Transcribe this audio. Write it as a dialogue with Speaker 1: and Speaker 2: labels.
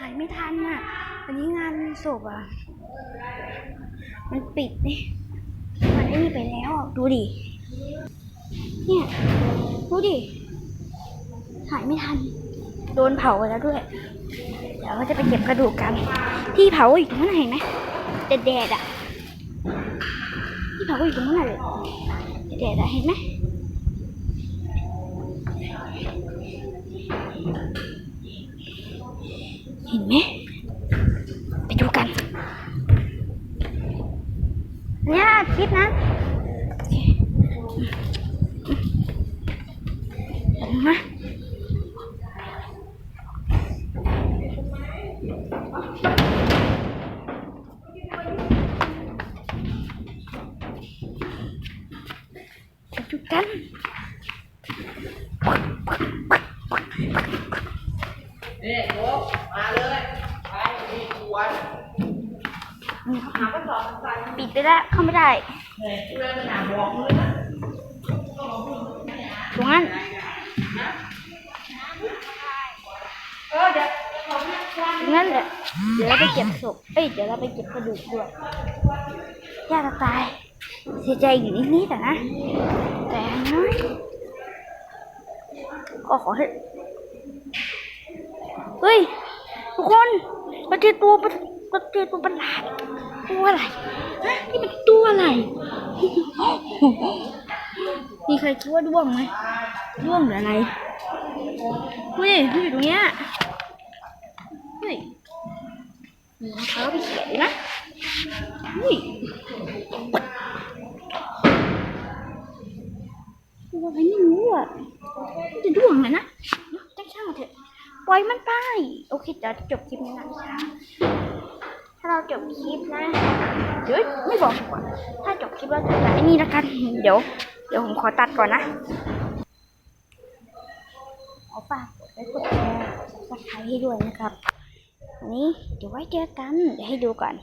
Speaker 1: ถ่ายไม่ทันอะ วันนี้งานศพอะ มันปิดนี่มันไอ้นี่ไปแล้วดูดิ เนี่ย ดูดิ ถ่ายไม่ทัน โดนเผาไปแล้วด้วย เดี๋ยวเราจะไปเก็บกระดูกกัน ที่เผาอยู่ตรงนั้นเห็นไหมแดดแดดๆอะ ที่เผาอยู่ตรงนั้นเลยแดดๆอะเห็นไหม เห็นไหมไปดูกั นเนี่ยคลิปนะโอเคเห็นไหมไปดูกัน
Speaker 2: นี่โอ้มาเลย ไปมีกวนหาก็สอนกันไป
Speaker 1: ปิดไปแล้วเข้าไม่ได้
Speaker 2: เลยเรื่องหาบอกเลยนะ
Speaker 1: ตรงนั้น
Speaker 2: เออเดี๋ยวขอแม่ควาน
Speaker 1: ตรงนั้นแหละเดี๋ยวเราไปเก็บศพเอ้ยเดี๋ยวเราไปเก็บกระดูกด้วยย่าจะตายเสียใจอยู่นิดๆแต่นะแต่น้อยก็ขอให้ เฮ้ยทุกคนเราเจอตัวประเราเจอตัวประหลาดตัวอะไรนี่มันตัวอะไร มีใครคิดว่าด้วงไหมด้วงหรืออะไรเฮ้ยมันอยู่ตรงเนี้ยเฮ้ยมีรองเท้าไปเขียนนะเฮ้ยตัวอะไรไม่รู้อะจะด้วงเลยนะเนางช่างมันเถอะ ไว้ยมันไป โอเคเดี๋ยวจบคลิปนี้นะคะถ้าเราจบคลิปนะ เดี๋ยวไม่บอกก่อนถ้าจบคลิปเราจะไอ้นี่ละกัน เดี๋ยว เดี๋ยวผมขอตัดก่อนนะเอาปากกดไลค์กดแชร์กดไลค์ให้ด้วยนะครับอันนี้เดี๋ยวไว้เจอกันเดี๋ยวให้ดูก่อน